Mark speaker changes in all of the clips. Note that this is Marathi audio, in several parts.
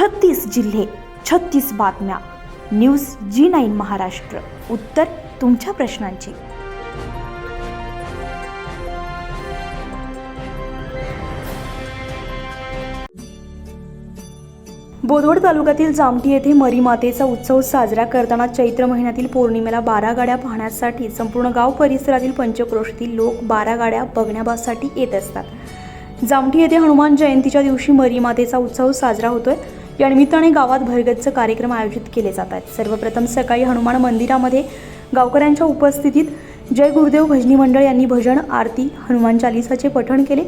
Speaker 1: छत्तीस जिल्हे छत्तीस बातम्या. News G nine Maharashtra. उत्तर तुमच्या प्रश्नांची. बोदवड तालुक्यातील जामठी येथे मरीमातेचा उत्सव साजरा करताना चैत्र महिन्यातील पौर्णिमेला बारा गाड्या पाहण्यासाठी संपूर्ण गाव परिसरातील पंचक्रोशीतील लोक बारा गाड्या बघण्यासाठी येत असतात. जामठी येथे हनुमान जयंतीच्या दिवशी मरीमातेचा उत्सव साजरा होतोय. या निमित्ताने गावात भरगच्च कार्यक्रम आयोजित केले जात आहेत. सर्वप्रथम सकाळी हनुमान मंदिरामध्ये गावकऱ्यांच्या उपस्थितीत जय गुरुदेव भजनी मंडळ यांनी भजन आरती हनुमान चालिसाचे पठण केले.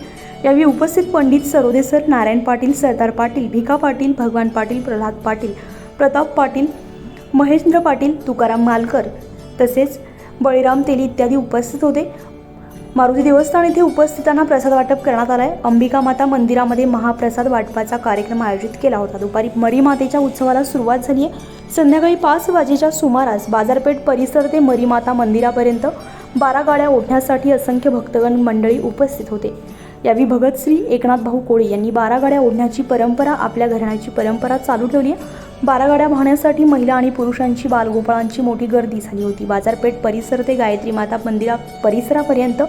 Speaker 1: यावेळी उपस्थित पंडित सरोदे सर नारायण पाटील सरदार पाटील भिका पाटील भगवान पाटील प्रल्हाद पाटील प्रताप पाटील महेंद्र पाटील तुकाराम मालकर तसेच बळीराम तेली इत्यादी उपस्थित होते. मारुती देवस्थान येथे उपस्थितांना प्रसाद वाटप करण्यात आलाय. अंबिका माता मंदिरामध्ये महाप्रसाद वाटपाचा कार्यक्रम आयोजित केला होता. दुपारी मरी मातेच्या उत्सवाला सुरुवात झाली आहे संध्याकाळी पाच वाजेच्या सुमारास बाजारपेठ परिसर ते मरी माता मंदिरापर्यंत बारा गाड्या ओढण्यासाठी असंख्य भक्तगण मंडळी उपस्थित होते. यावेळी भगतश्री एकनाथ भाऊ कोळी यांनी बारा गाड्या ओढण्याची परंपरा आपल्या घराण्याची परंपरा चालू ठेवली आहे. बारागाड्या वाहण्यासाठी पाहण्यासाठी महिला आणि पुरुषांची बालगोपाळांची मोठी गर्दी झाली होती. बाजारपेठ परिसर ते गायत्री माता मंदिरा परिसरापर्यंत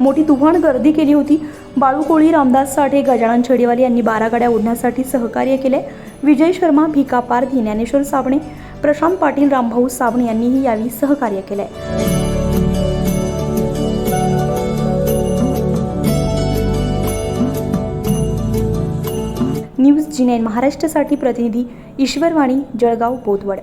Speaker 1: मोठी तुफान गर्दी केली होती. बाळू कोळी रामदास साठे गजानन छेडेवाले यांनी बारा गाड्या ओढण्यासाठी सहकार्य केले. विजय शर्मा भिका पारधी ज्ञानेश्वर साबणे प्रशांत पाटील रामभाऊ साबणे यांनीही यावेळी सहकार्य केले. न्यूज जी नाईन महाराष्ट्रासाठी प्रतिनिधी ईश्वरवाणी जळगाव बोदवड